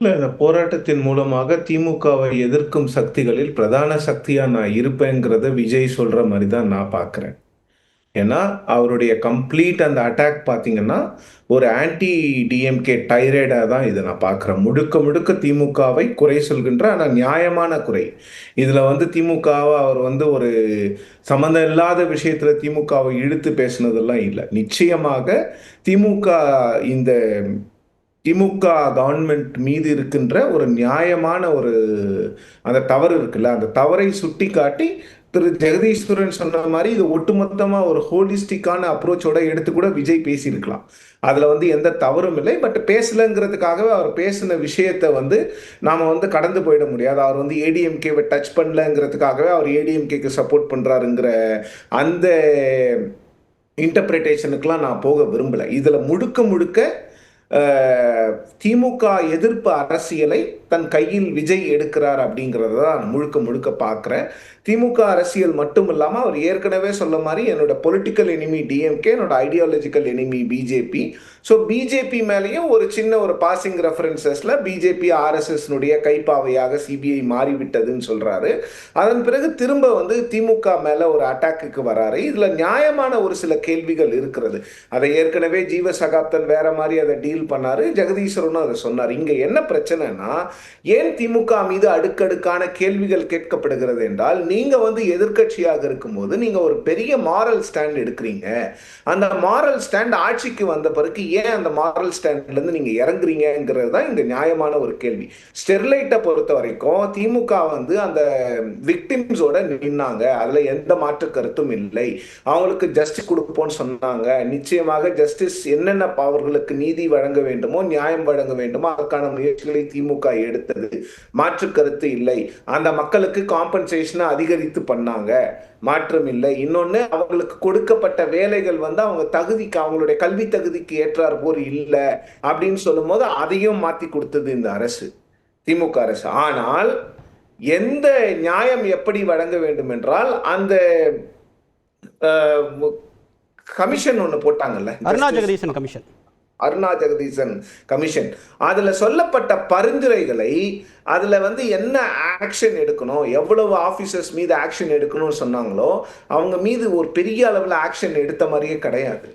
இல்லை இந்த போராட்டத்தின் மூலமாக திமுகவை எதிர்க்கும் சக்திகளில் பிரதான சக்தியாக நான் இருப்பேங்கிறத விஜய் சொல்கிற மாதிரி தான் நான் பார்க்குறேன் ஏன்னா அவருடைய கம்ப்ளீட் அந்த அட்டாக் பார்த்தீங்கன்னா ஒரு ஆன்டி டிஎம்கே டைரேடாக தான் இதை நான் பார்க்குறேன் முழுக்க முழுக்க திமுகவை குறை சொல்கின்ற ஆனால் நியாயமான குறை. இதில் வந்து திமுகவை அவர் வந்து ஒரு சம்மந்தம் இல்லாத விஷயத்தில் திமுகவை இழுத்து பேசினதெல்லாம் இல்லை. நிச்சயமாக திமுக இந்த திமுக கவர்மெண்ட் மீது இருக்கின்ற ஒரு நியாயமான ஒரு அந்த தவறு இருக்குல்ல அந்த தவறை சுட்டி காட்டி திரு ஜெகதீஸ்வரன் சொன்ன மாதிரி இது ஒட்டுமொத்தமாக ஒரு ஹோலிஸ்டிக்கான அப்ரோச்சோட எடுத்து கூட விஜய் பேசியிருக்கலாம். அதில் வந்து எந்த தவறும் இல்லை பட் பேசலைங்கிறதுக்காகவே அவர் பேசின விஷயத்தை வந்து நாம் வந்து கடந்து போயிட முடியாது. அவர் வந்து ஏடிஎம்கேவை டச் பண்ணலங்கிறதுக்காகவே அவர் ஏடிஎம்கேக்கு சப்போர்ட் பண்ணுறாருங்கிற அந்த இன்டர்பிரிட்டேஷனுக்கெல்லாம் நான் போக விரும்பல. இதில் முழுக்க முழுக்க திமுக எதிர்ப்பு அரசியலை தன் கையில் விஜய் எடுக்கிறார் அப்படிங்கிறத தான் முழுக்க முழுக்க பார்க்குறேன் திமுக அரசியல் மட்டும் இல்லாமல் அவர் ஏற்கனவே சொல்ல மாதிரி என்னோட பொலிட்டிக்கல் எனிமி டிஎம்கே என்னோட ideological enemy BJP so BJP மேலேயும் ஒரு சின்ன ஒரு பாசிங் ரெஃபரன்சஸில் பிஜேபி ஆர்எஸ்எஸ்னுடைய கைப்பாவையாக சிபிஐ மாறிவிட்டதுன்னு சொல்கிறாரு அதன் பிறகு திரும்ப வந்து திமுக மேலே ஒரு அட்டாக்குக்கு வராரு. இதில் நியாயமான ஒரு சில கேள்விகள் இருக்கிறது. அதை ஏற்கனவே ஜீவ சகாப்தன் வேற மாதிரி அதை டீல் பண்ணாரு. ஜெகதீஸ்வரனும் அதை சொன்னார். இங்கே என்ன பிரச்சனைனா ஏன் திமுக மீது அடுக்கடுக்கான கேள்விகள் கேட்கப்படுகிறது என்றால் நீங்க வந்து எதிர்க்கட்சியாக இருக்கும்போது நீங்க ஒரு பெரிய மாரல் ஸ்டாண்ட் எடுக்கிறீங்க. அந்த மாரல் ஸ்டாண்ட் ஆட்சிக்கு வந்த பிறகு ஏன் அந்த மாரல் ஸ்டாண்ட்ல இருந்து நீங்க இறங்குறீங்கிறது தான் இந்த நியாயமான ஒரு கேள்வி. ஸ்டெர்லைட்டை பொறுத்த வரைக்கும் திமுக வந்து அந்த விக்டிம்ஸோட நின்னாங்க. அதுல எந்த மாற்று கருத்தும் இல்லை. அவங்களுக்கு ஜஸ்டிஸ் கொடுப்போம்னு சொன்னாங்க. நிச்சயமாக ஜஸ்டிஸ் என்னென்ன அவர்களுக்கு நீதி வழங்க வேண்டுமோ நியாயம் வழங்க வேண்டுமோ அதற்கான முயற்சிகளை திமுக எடுத்தது. மாற்று கருத்து இல்லை. அந்த மக்களுக்கு காம்பன்சேஷனை அதிகரித்து பண்ணாங்க. மாற்றம் இல்லை. இன்னொன்னு அவங்களுக்கு கொடுக்கப்பட்ட வேலைகள் வந்து அவங்க தகுதிக்கு அவங்களுடைய கல்வி தகுதிக்கு ஏற்றார் போர் இல்லை அப்படின்னு சொல்லும்போது அதையும் மாத்தி கொடுத்தது இந்த அரசு திமுக அரசு. ஆனால் எந்த நியாயம் எப்படி வழங்க வேண்டும் என்றால் அந்த கமிஷன் ஒன்று போட்டாங்கல்ல அருணா ஜெகதீசன் கமிஷன். அருணா ஜெகதீசன் கமிஷன் அதில் சொல்லப்பட்ட பரிந்துரைகளை அதில் வந்து என்ன ஆக்ஷன் எடுக்கணும் எவ்வளவு ஆஃபீஸர்ஸ் மீது ஆக்ஷன் எடுக்கணும்னு சொன்னாங்களோ அவங்க மீது ஒரு பெரிய அளவில் ஆக்ஷன் எடுத்த மாதிரியே கிடையாது.